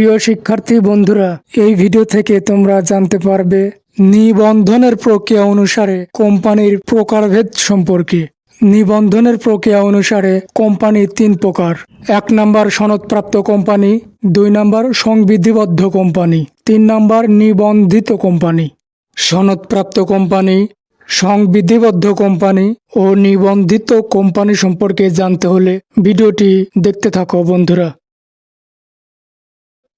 প্রিয় শিক্ষার্থী বন্ধুরা, এই ভিডিও থেকে তোমরা জানতে পারবে নিবন্ধনের প্রক্রিয়া অনুসারে কোম্পানির প্রকারভেদ সম্পর্কে। নিবন্ধনের প্রক্রিয়া অনুসারে কোম্পানি তিন প্রকার। এক নাম্বার সনদপ্রাপ্ত কোম্পানি, দুই নাম্বার সংবিধিবদ্ধ কোম্পানি, তিন নাম্বার নিবন্ধিত কোম্পানি। সনদপ্রাপ্ত কোম্পানি, সংবিধিবদ্ধ কোম্পানি ও নিবন্ধিত কোম্পানি সম্পর্কে জানতে হলে ভিডিওটি দেখতে থাকো বন্ধুরা।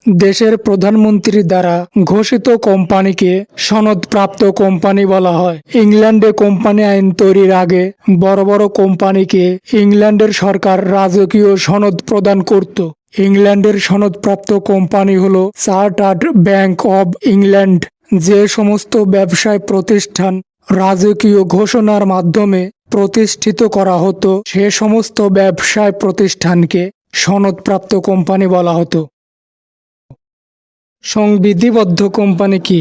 দেশের প্রধানমন্ত্রী দ্বারা ঘোষিত কোম্পানিকে সনদপ্রাপ্ত কোম্পানি বলা হয়। ইংল্যান্ডে কোম্পানি আইন তৈরির আগে বড় বড় কোম্পানিকে ইংল্যান্ডের সরকার রাজকীয় সনদ প্রদান করত। ইংল্যান্ডের সনদপ্রাপ্ত কোম্পানি হল চার্টার্ড ব্যাংক অব ইংল্যান্ড। যে সমস্ত ব্যবসায় প্রতিষ্ঠান রাজকীয় ঘোষণার মাধ্যমে প্রতিষ্ঠিত করা হতো, সে সমস্ত ব্যবসায় প্রতিষ্ঠানকে সনদপ্রাপ্ত কোম্পানি বলা হতো। সংবিধিবদ্ধ কোম্পানি কি?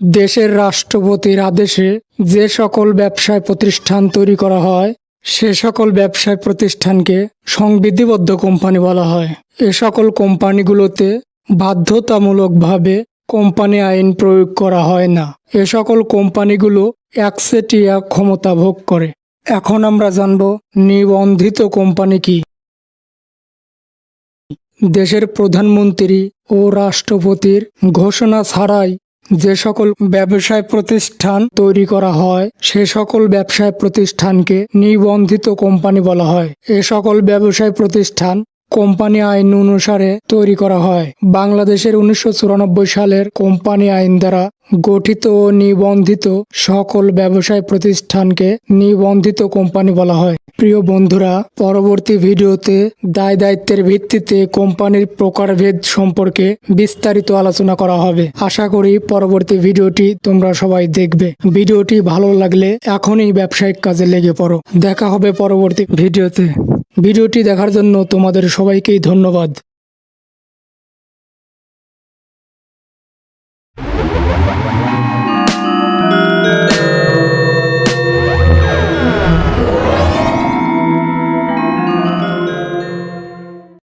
দেশের রাষ্ট্রপতির আদেশে যে সকল ব্যবসায় প্রতিষ্ঠান তৈরি করা হয়, সে সকল ব্যবসায় প্রতিষ্ঠানকে সংবিধিবদ্ধ কোম্পানি বলা হয়। এ সকল কোম্পানিগুলোতে বাধ্যতামূলকভাবে কোম্পানি আইন প্রয়োগ করা হয় না। এ সকল কোম্পানিগুলো একচেটিয়া ক্ষমতা ভোগ করে। এখন আমরা জানব নিবন্ধিত কোম্পানি কি। দেশের প্রধানমন্ত্রী ও রাষ্ট্রপতির ঘোষণা ছাড়াই যে সকল ব্যবসায় প্রতিষ্ঠান তৈরি করা হয়, সে সকল ব্যবসায় প্রতিষ্ঠানকে নিবন্ধিত কোম্পানি বলা হয়। এ সকল ব্যবসায় প্রতিষ্ঠান কোম্পানি আইন অনুসারে তৈরি করা হয়। বাংলাদেশের উনিশশো চুরানব্বই সালের কোম্পানি আইন দ্বারা গঠিত ও নিবন্ধিত সকল ব্যবসায় প্রতিষ্ঠানকে নিবন্ধিত কোম্পানি বলা হয়। প্রিয় বন্ধুরা, পরবর্তী ভিডিওতে দায় দায়িত্বের ভিত্তিতে কোম্পানির প্রকারভেদ সম্পর্কে বিস্তারিত আলোচনা করা হবে। আশা করি পরবর্তী ভিডিওটি তোমরা সবাই দেখবে। ভিডিওটি ভালো লাগলে এখনই ব্যবসায়িক কাজে লেগে পড়ো। দেখা হবে পরবর্তী ভিডিওতে। ভিডিওটি দেখার জন্য তোমাদের সবাইকেই ধন্যবাদ। Thank